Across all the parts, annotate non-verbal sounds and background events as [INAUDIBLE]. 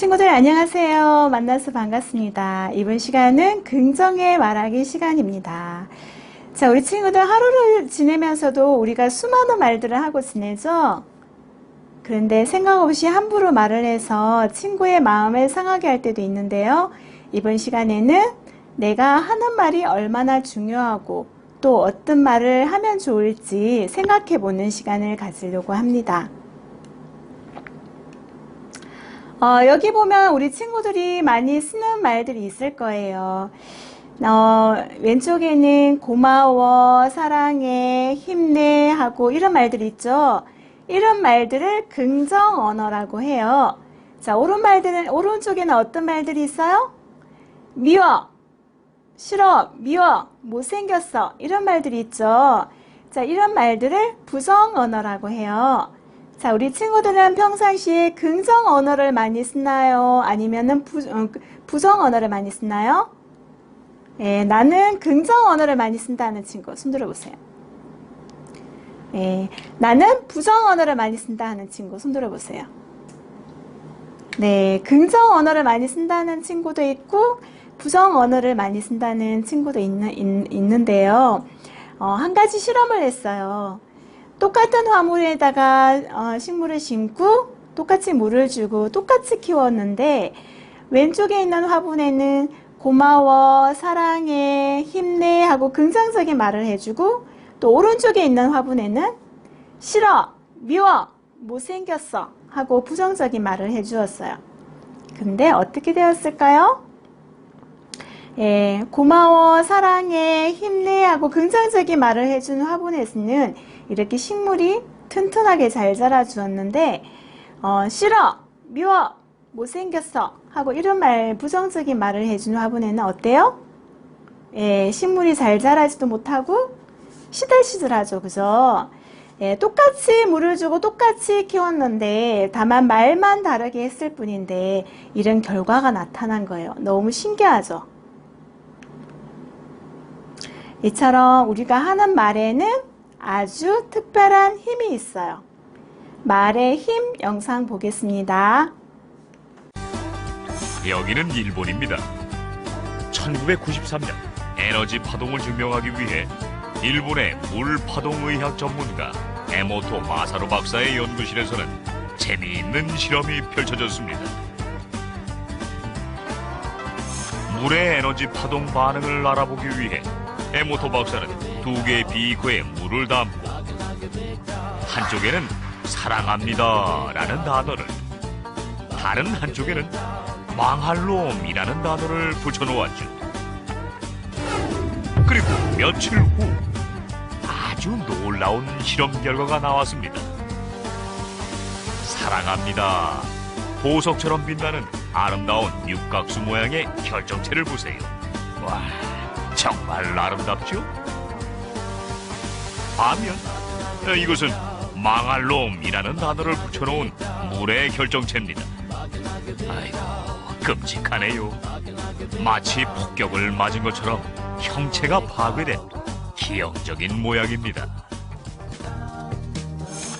친구들 안녕하세요. 만나서 반갑습니다. 이번 시간은 긍정의 말하기 시간입니다. 자, 우리 친구들 하루를 지내면서도 우리가 수많은 말들을 하고 지내죠? 그런데 생각 없이 함부로 말을 해서 친구의 마음을 상하게 할 때도 있는데요. 이번 시간에는 내가 하는 말이 얼마나 중요하고 또 어떤 말을 하면 좋을지 생각해 보는 시간을 가지려고 합니다. 어, 여기 보면 우리 친구들이 많이 쓰는 말들이 있을 거예요. 어, 왼쪽에는 고마워, 사랑해, 힘내 하고 이런 말들 있죠. 이런 말들을 긍정 언어라고 해요. 자, 오른 말들은 오른쪽에는 어떤 말들이 있어요? 미워, 싫어, 미워, 못생겼어 이런 말들이 있죠. 자, 이런 말들을 부정 언어라고 해요. 자, 우리 친구들은 평상시에 긍정 언어를 많이 쓰나요? 아니면은 부, 어, 부정 언어를 많이 쓰나요? 예, 나는 긍정 언어를 많이 쓴다는 친구 손 들어보세요. 예, 나는 부정 언어를 많이 쓴다 하는 친구 손 들어보세요. 네, 긍정 언어를 많이 쓴다는 친구도 있고 부정 언어를 많이 쓴다는 친구도 있는, 있, 있는데요. 어, 한 가지 실험을 했어요. 똑같은 화물에다가 어, 식물을 심고 똑같이 물을 주고 똑같이 키웠는데 왼쪽에 있는 화분에는 고마워, 사랑해, 힘내 하고 긍정적인 말을 해주고 또 오른쪽에 있는 화분에는 싫어, 미워, 못생겼어 하고 부정적인 말을 해주었어요. 근데 어떻게 되었을까요? 예, 고마워, 사랑해, 힘내 하고 긍정적인 말을 해준 화분에서는 이렇게 식물이 튼튼하게 잘 자라주었는데 어, 싫어, 미워, 못생겼어 하고 이런 말 부정적인 말을 해준 화분에는 어때요? 예, 식물이 잘 자라지도 못하고 시들시들하죠. 그죠? 예, 똑같이 물을 주고 똑같이 키웠는데 다만 말만 다르게 했을 뿐인데 이런 결과가 나타난 거예요. 너무 신기하죠? 이처럼 우리가 하는 말에는 아주 특별한 힘이 있어요. 말의 힘 영상 보겠습니다. 여기는 일본입니다. 1993년 에너지 파동을 증명하기 위해 일본의 물파동의학 전문가 에모토 마사로 박사의 연구실에서는 재미있는 실험이 펼쳐졌습니다. 물의 에너지 파동 반응을 알아보기 위해 에모토 박사는 두 개의 비커에 물을 담고 한쪽에는 사랑합니다 라는 단어를 다른 한쪽에는 망할 놈이라는 단어를 붙여놓았죠. 그리고 며칠 후 아주 놀라운 실험 결과가 나왔습니다. 사랑합니다. 보석처럼 빛나는 아름다운 육각수 모양의 결정체를 보세요. 와, 정말 아름답죠? 반면 어, 이것은 망할 놈이라는 단어를 붙여놓은 물의 결정체입니다. 아이고, 끔찍하네요. 마치 폭격을 맞은 것처럼 형체가 파괴된 기형적인 모양입니다.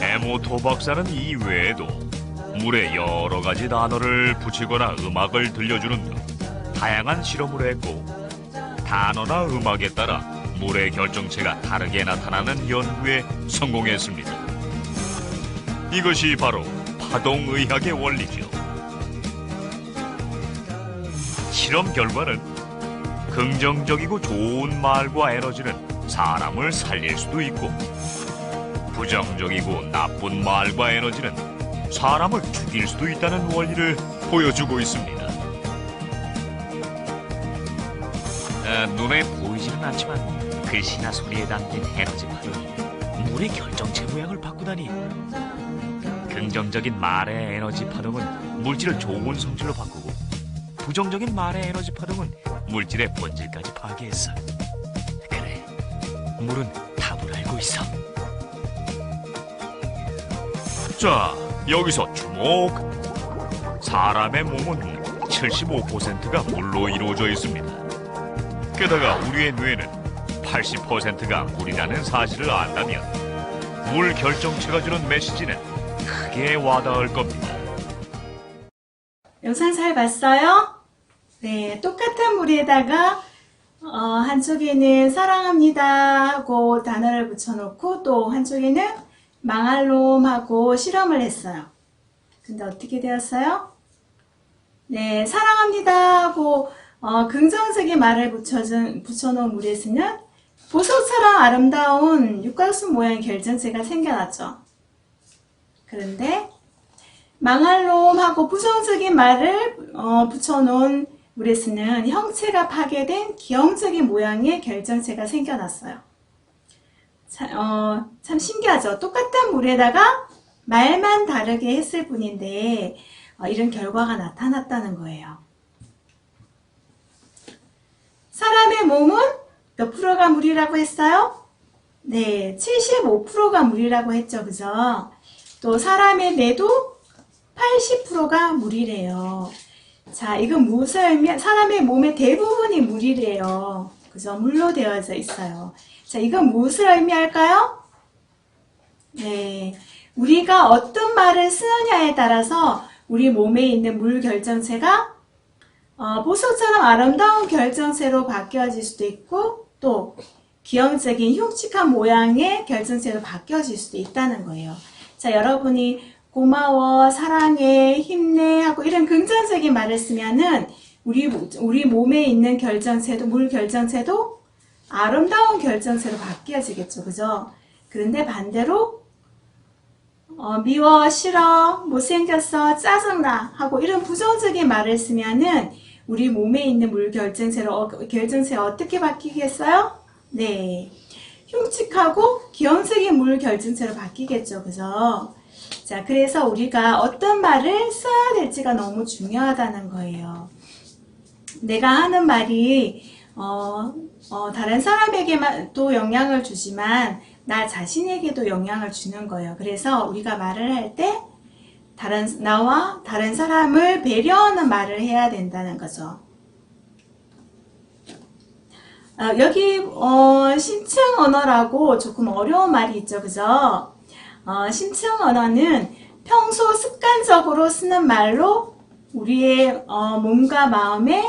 에모토 박사는 이 외에도 물에 여러 가지 단어를 붙이거나 음악을 들려주는 등 다양한 실험을 했고 단어나 음악에 따라 물의 결정체가 다르게 나타나는 연구에 성공했습니다. 이것이 바로 파동의학의 원리죠. 실험 결과는 긍정적이고 좋은 말과 에너지는 사람을 살릴 수도 있고 부정적이고 나쁜 말과 에너지는 사람을 죽일 수도 있다는 원리를 보여주고 있습니다. 아, 눈에 보이지는 않지만 글씨나 소리에 담긴 에너지 파동이 물의 결정체 모양을 바꾸다니 긍정적인 말의 에너지 파동은 물질을 좋은 성질로 바꾸고 부정적인 말의 에너지 파동은 물질의 본질까지 파괴했어. 그래, 물은 답을 알고 있어. 자, 여기서 주목. 사람의 몸은 75%가 물로 이루어져 있습니다. 게다가 우리의 뇌는 80%가 물이라는 사실을 안다면 물 결정체가 주는 메시지는 크게 와닿을 겁니다. 영상 잘 봤어요? 네, 똑같은 물에다가 어, 한쪽에는 사랑합니다 하고 단어를 붙여놓고 또 한쪽에는 망할 놈 하고 실험을 했어요. 근데 어떻게 되었어요? 네, 사랑합니다 하고 어, 긍정적인 말을 붙여준, 붙여놓은 물에서는 보석처럼 아름다운 육각수 모양의 결정체가 생겨났죠. 그런데 망할 놈하고 부정적인 말을 어, 붙여놓은 물에서는 형체가 파괴된 기형적인 모양의 결정체가 생겨났어요. 자, 어, 참 신기하죠. 똑같은 물에다가 말만 다르게 했을 뿐인데 어, 이런 결과가 나타났다는 거예요. 사람의 몸은 몇 프로가 물이라고 했어요? 네, 75%가 물이라고 했죠. 그죠? 또 사람의 뇌도 80%가 물이래요. 자, 이건 무엇을 의미, 사람의 몸의 대부분이 물이래요. 그죠? 물로 되어져 있어요. 자, 이건 무엇을 의미할까요? 네. 우리가 어떤 말을 쓰느냐에 따라서 우리 몸에 있는 물 결정체가 어, 보석처럼 아름다운 결정체로 바뀌어질 수도 있고 또 기형적인 흉측한 모양의 결정체로 바뀌어질 수도 있다는 거예요. 자, 여러분이 고마워, 사랑해, 힘내 하고 이런 긍정적인 말을 쓰면은 우리 우리 몸에 있는 결정체도 물 결정체도 아름다운 결정체로 바뀌어지겠죠, 그죠? 그런데 반대로 어, 미워, 싫어, 못생겼어, 짜증나 하고 이런 부정적인 말을 쓰면은 우리 몸에 있는 물 결정체로 어, 결정체가 어떻게 바뀌겠어요? 네, 흉측하고 기형적인 물 결정체로 바뀌겠죠, 그죠? 자, 그래서 우리가 어떤 말을 써야 될지가 너무 중요하다는 거예요. 내가 하는 말이 어, 어, 다른 사람에게도 영향을 주지만 나 자신에게도 영향을 주는 거예요. 그래서 우리가 말을 할 때 다른 나와 다른 사람을 배려하는 말을 해야 된다는 거죠. 어, 여기 어, 심층 언어라고 조금 어려운 말이 있죠, 그죠? 어, 심층 언어는 평소 습관적으로 쓰는 말로 우리의 어, 몸과 마음에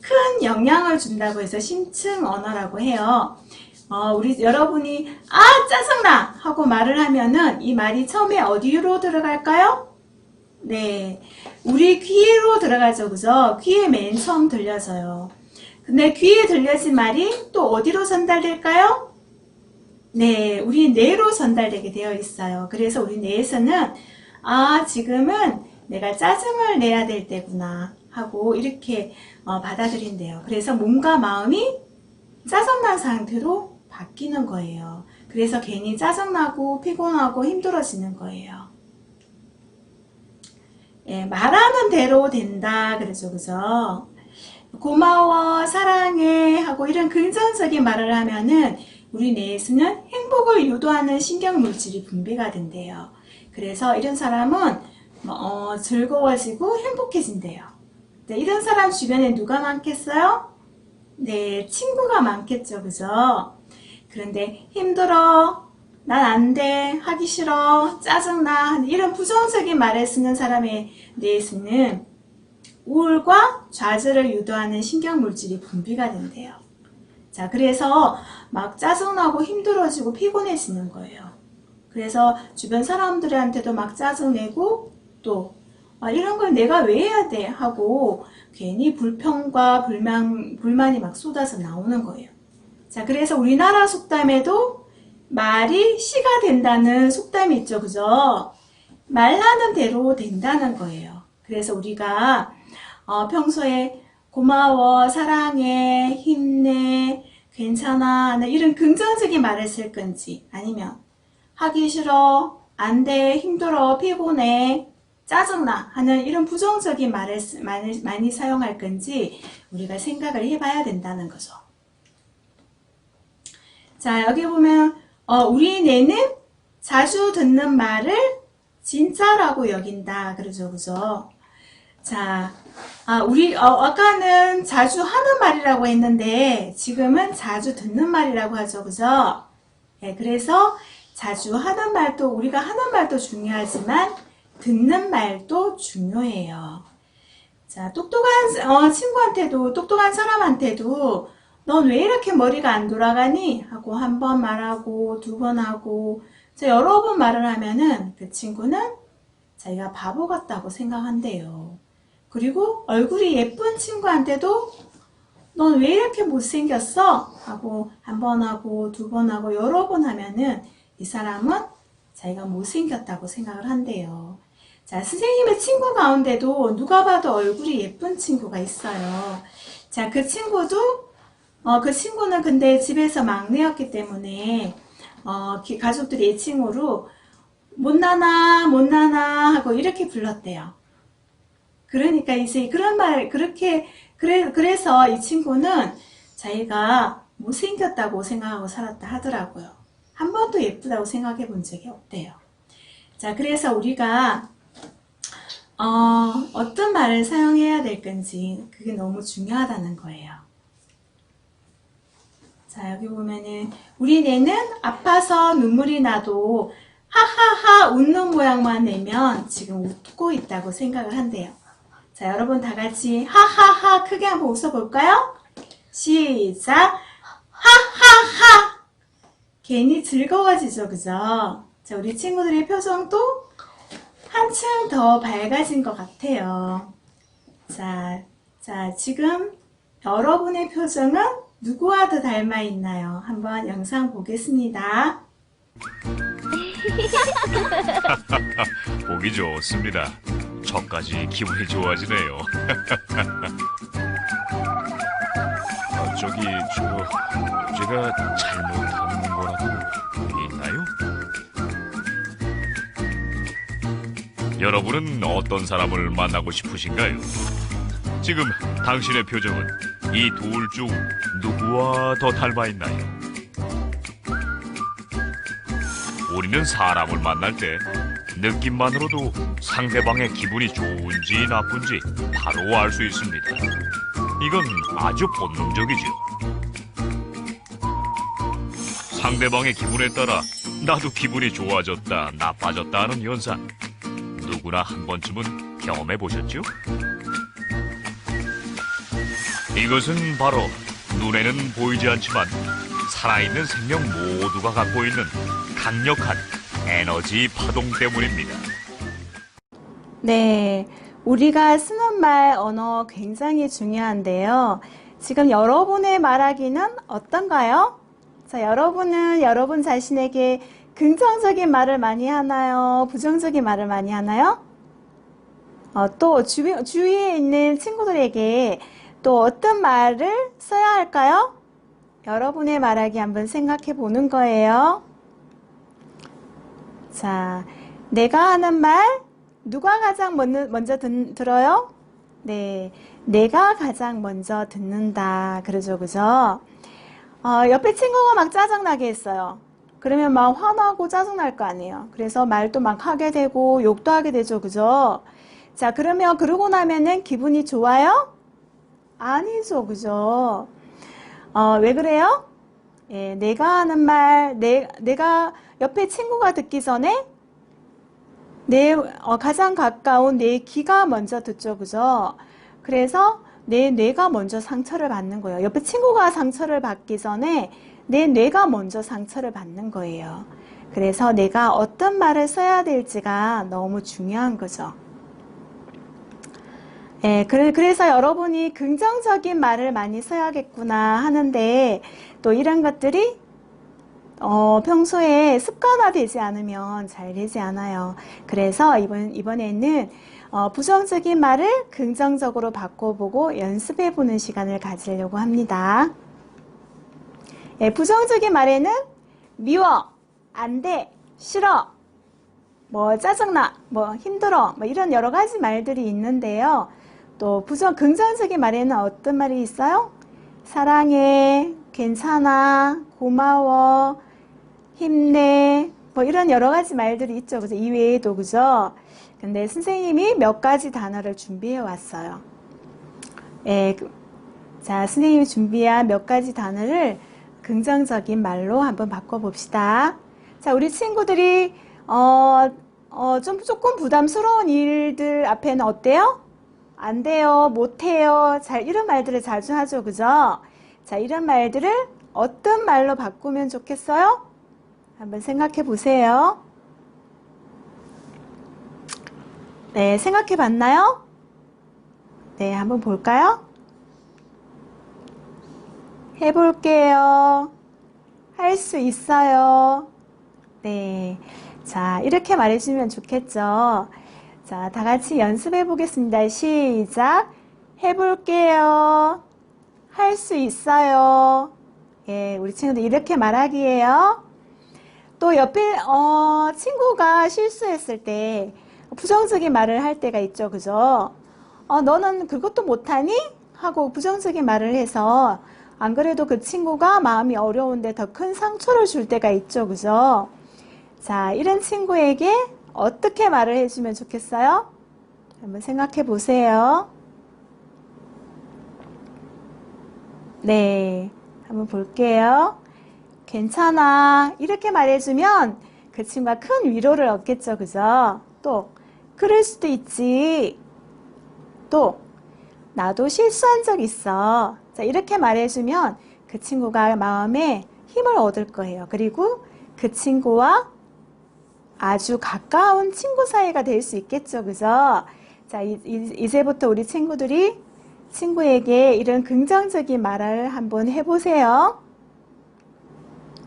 큰 영향을 준다고 해서 심층 언어라고 해요. 어, 우리 여러분이 아 짜증나 하고 말을 하면은 이 말이 처음에 어디로 들어갈까요? 네, 우리 귀로 들어가죠, 그죠? 귀에 맨 처음 들려져요. 근데 귀에 들려진 말이 또 어디로 전달될까요? 네, 우리 뇌로 전달되게 되어 있어요. 그래서 우리 뇌에서는 아 지금은 내가 짜증을 내야 될 때구나 하고 이렇게 어, 받아들인대요. 그래서 몸과 마음이 짜증난 상태로 바뀌는 거예요. 그래서 괜히 짜증나고 피곤하고 힘들어지는 거예요. 예, 말하는 대로 된다 그러죠, 그죠? 고마워, 사랑해 하고 이런 긍정적인 말을 하면은 우리 뇌에서는 행복을 유도하는 신경 물질이 분비가 된대요. 그래서 이런 사람은 어, 즐거워지고 행복해진대요. 네, 이런 사람 주변에 누가 많겠어요? 네, 친구가 많겠죠, 그죠? 그런데 힘들어, 난 안 돼, 하기 싫어, 짜증나, 이런 부정적인 말을 쓰는 사람의 뇌에서는 우울과 좌절을 유도하는 신경물질이 분비가 된대요. 자, 그래서 막 짜증나고 힘들어지고 피곤해지는 거예요. 그래서 주변 사람들한테도 막 짜증내고 또 아, 이런 걸 내가 왜 해야 돼? 하고 괜히 불평과 불만, 불만이 막 쏟아서 나오는 거예요. 자, 그래서 우리나라 속담에도 말이 시가 된다는 속담이 있죠. 그죠? 말하는 대로 된다는 거예요. 그래서 우리가 어, 평소에 고마워, 사랑해, 힘내, 괜찮아, 나 이런 긍정적인 말을 쓸 건지 아니면 하기 싫어, 안 돼, 힘들어, 피곤해, 짜증나 하는 이런 부정적인 말을 많이, 많이 사용할 건지 우리가 생각을 해봐야 된다는 거죠. 자, 여기 보면 어, 우리 뇌는 자주 듣는 말을 진짜라고 여긴다. 그러죠. 그죠? 자, 아, 우리, 어, 아까는 자주 하는 말이라고 했는데, 지금은 자주 듣는 말이라고 하죠. 그죠? 예, 그래서 자주 하는 말도, 우리가 하는 말도 중요하지만, 듣는 말도 중요해요. 자, 똑똑한 어, 친구한테도, 똑똑한 사람한테도, 넌 왜 이렇게 머리가 안 돌아가니? 하고 한 번 말하고, 두 번 하고, 자, 여러 번 말을 하면은 그 친구는 자기가 바보 같다고 생각한대요. 그리고 얼굴이 예쁜 친구한테도 넌 왜 이렇게 못생겼어? 하고 한 번 하고 두 번 하고 여러 번 하면은 이 사람은 자기가 못생겼다고 생각을 한대요. 자, 선생님의 친구 가운데도 누가 봐도 얼굴이 예쁜 친구가 있어요. 자, 그 친구도 어, 그 친구는 근데 집에서 막내였기 때문에 어, 기- 가족들이 애칭으로 못나나 못나나 하고 이렇게 불렀대요. 그러니까 이제 그런 말 그렇게 그래 그래서 이 친구는 자기가 못생겼다고 생각하고 살았다 하더라고요. 한 번도 예쁘다고 생각해 본 적이 없대요. 자, 그래서 우리가 어, 어떤 말을 사용해야 될 건지 그게 너무 중요하다는 거예요. 자, 여기 보면은 우리 뇌는 아파서 눈물이 나도 하하하 웃는 모양만 내면 지금 웃고 있다고 생각을 한대요. 자, 여러분 다 같이 하하하 크게 한번 웃어볼까요? 시작! 하하하! 괜히 즐거워지죠, 그죠? 자, 우리 친구들의 표정도 한층 더 밝아진 것 같아요. 자, 자, 지금 여러분의 표정은 누구와 더 닮아 있나요? 한번 영상 보겠습니다. [LAUGHS] 보기 좋습니다. 저까지 기분이 좋아지네요. [LAUGHS] 아, 저기 저 제가 잘못한 거라도 있나요? 여러분은 어떤 사람을 만나고 싶으신가요? 지금 당신의 표정은 이 둘 중 누구와 더 닮아 있나요? 우리는 사람을 만날 때 느낌만으로도 상대방의 기분이 좋은지 나쁜지 바로 알 수 있습니다. 이건 아주 본능적이죠. 상대방의 기분에 따라 나도 기분이 좋아졌다, 나빠졌다 하는 현상. 누구나 한 번쯤은 경험해 보셨죠? 이것은 바로 눈에는 보이지 않지만 살아있는 생명 모두가 갖고 있는 강력한 에너지 파동 때문입니다. 네, 우리가 쓰는 말 언어 굉장히 중요한데요. 지금 여러분의 말하기는 어떤가요? 자, 여러분은 여러분 자신에게 긍정적인 말을 많이 하나요? 부정적인 말을 많이 하나요? 어, 또 주, 주위에 있는 친구들에게 또 어떤 말을 써야 할까요? 여러분의 말하기 한번 생각해 보는 거예요. 자, 내가 하는 말, 누가 가장 먼저, 듣, 들어요? 네, 내가 가장 먼저 듣는다. 그러죠, 그죠? 어, 옆에 친구가 막 짜증나게 했어요. 그러면 막 화나고 짜증날 거 아니에요. 그래서 말도 막 하게 되고 욕도 하게 되죠, 그죠? 자, 그러면 그러고 나면은 기분이 좋아요? 아니죠, 그죠? 어, 왜 그래요? 예, 내가 하는 말, 내, 내가 옆에 친구가 듣기 전에 내 어, 가장 가까운 내 귀가 먼저 듣죠, 그죠? 그래서 내 뇌가 먼저 상처를 받는 거예요. 옆에 친구가 상처를 받기 전에 내 뇌가 먼저 상처를 받는 거예요. 그래서 내가 어떤 말을 써야 될지가 너무 중요한 거죠. 예, 그래- 그래서 여러분이 긍정적인 말을 많이 써야겠구나 하는데 또 이런 것들이 어, 평소에 습관화되지 않으면 잘 되지 않아요. 그래서 이번, 이번에는 어, 부정적인 말을 긍정적으로 바꿔보고 연습해보는 시간을 가지려고 합니다. 예, 부정적인 말에는 미워, 안 돼, 싫어, 뭐 짜증나, 뭐 힘들어, 뭐 이런 여러 가지 말들이 있는데요. 또 부정, 긍정적인 말에는 어떤 말이 있어요? 사랑해, 괜찮아, 고마워, 힘내, 뭐 이런 여러 가지 말들이 있죠. 그죠? 이외에도, 그죠? 근데 선생님이 몇 가지 단어를 준비해 왔어요. 예, 그- 자, 선생님이 준비한 몇 가지 단어를 긍정적인 말로 한번 바꿔봅시다. 자, 우리 친구들이, 어, 어, 좀 조금 부담스러운 일들 앞에는 어때요? 안 돼요, 못 해요. 자, 이런 말들을 자주 하죠. 그죠? 자, 이런 말들을 어떤 말로 바꾸면 좋겠어요? 한번 생각해 보세요. 네, 생각해 봤나요? 네, 한번 볼까요? 해볼게요. 할 수 있어요. 네. 자, 이렇게 말해주면 좋겠죠. 자, 다 같이 연습해 보겠습니다. 시작. 해볼게요. 할 수 있어요. 예, 우리 친구들 이렇게 말하기예요. 또 옆에 어, 친구가 실수했을 때 부정적인 말을 할 때가 있죠. 그죠? 어, 너는 그것도 못하니? 하고 부정적인 말을 해서 안 그래도 그 친구가 마음이 어려운데 더 큰 상처를 줄 때가 있죠. 그죠? 자, 이런 친구에게 어떻게 말을 해주면 좋겠어요? 한번 생각해 보세요. 네, 한번 볼게요. 괜찮아. 이렇게 말해주면 그 친구가 큰 위로를 얻겠죠. 그죠? 또, 그럴 수도 있지. 또, 나도 실수한 적 있어. 자, 이렇게 말해주면 그 친구가 마음에 힘을 얻을 거예요. 그리고 그 친구와 아주 가까운 친구 사이가 될 수 있겠죠. 그죠? 자, 이, 이- 이제부터 우리 친구들이 친구에게 이런 긍정적인 말을 한번 해보세요.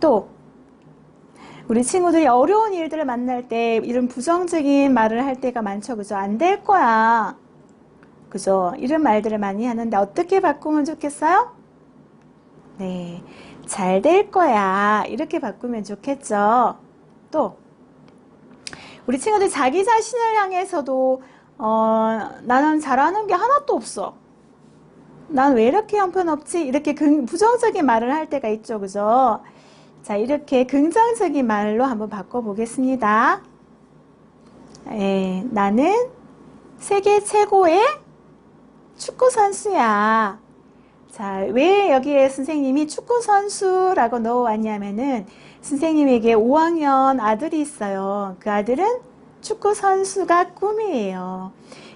또, 우리 친구들이 어려운 일들을 만날 때 이런 부정적인 말을 할 때가 많죠. 그죠? 안 될 거야. 그죠? 이런 말들을 많이 하는데 어떻게 바꾸면 좋겠어요? 네. 잘 될 거야. 이렇게 바꾸면 좋겠죠. 또, 우리 친구들 자기 자신을 향해서도, 어, 나는 잘하는 게 하나도 없어. 난 왜 이렇게 형편없지? 이렇게 긍- 부정적인 말을 할 때가 있죠. 그죠? 자, 이렇게 긍정적인 말로 한번 바꿔보겠습니다. 예, 나는 세계 최고의 축구 선수야. 자, 왜 여기에 선생님이 축구 선수라고 넣어왔냐면은 선생님에게 5학년 아들이 있어요. 그 아들은 축구 선수가 꿈이에요.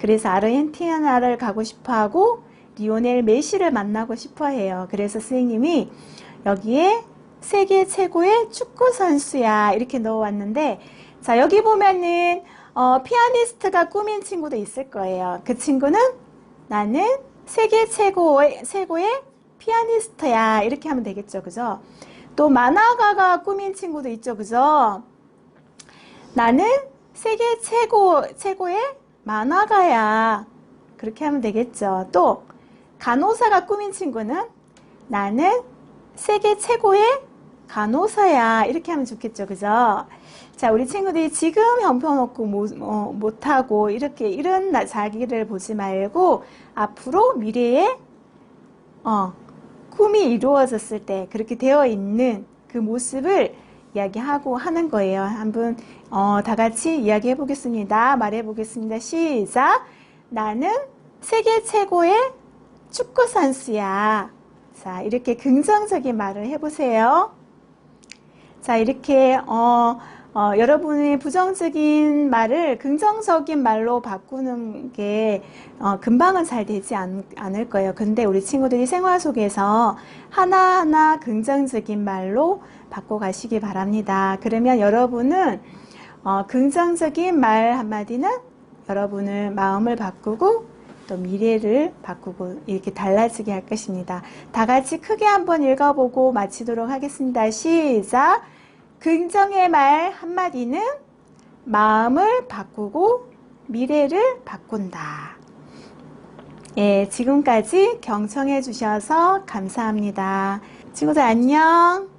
그래서 아르헨티나를 가고 싶어 하고 리오넬 메시를 만나고 싶어 해요. 그래서 선생님이 여기에 세계 최고의 축구 선수야 이렇게 넣어왔는데 자 여기 보면은 어, 피아니스트가 꿈인 친구도 있을 거예요. 그 친구는 나는 세계 최고의 최고의 피아니스트야 이렇게 하면 되겠죠, 그죠? 또 만화가가 꿈인 친구도 있죠, 그죠? 나는 세계 최고 최고의 만화가야. 그렇게 하면 되겠죠. 또 간호사가 꿈인 친구는 나는 세계 최고의 간호사야. 이렇게 하면 좋겠죠. 그죠? 자 우리 친구들이 지금 형편없고 못, 어, 못하고 이렇게 이런 나- 자기를 보지 말고 앞으로 미래에 어, 꿈이 이루어졌을 때 그렇게 되어 있는 그 모습을 이야기하고 하는 거예요. 한번 어, 다 같이 이야기해 보겠습니다. 말해 보겠습니다. 시작. 나는 세계 최고의 축구 선수야. 자, 이렇게 긍정적인 말을 해보세요. 자, 이렇게, 어, 어, 여러분의 부정적인 말을 긍정적인 말로 바꾸는 게, 어, 금방은 잘 되지 않, 않을 거예요. 근데 우리 친구들이 생활 속에서 하나하나 긍정적인 말로 바꿔가시기 바랍니다. 그러면 여러분은, 어, 긍정적인 말 한마디는 여러분을 마음을 바꾸고 또 미래를 바꾸고 이렇게 달라지게 할 것입니다. 다 같이 크게 한번 읽어보고 마치도록 하겠습니다. 시작! 긍정의 말 한마디는 마음을 바꾸고 미래를 바꾼다. 예, 지금까지 경청해 주셔서 감사합니다. 친구들 안녕!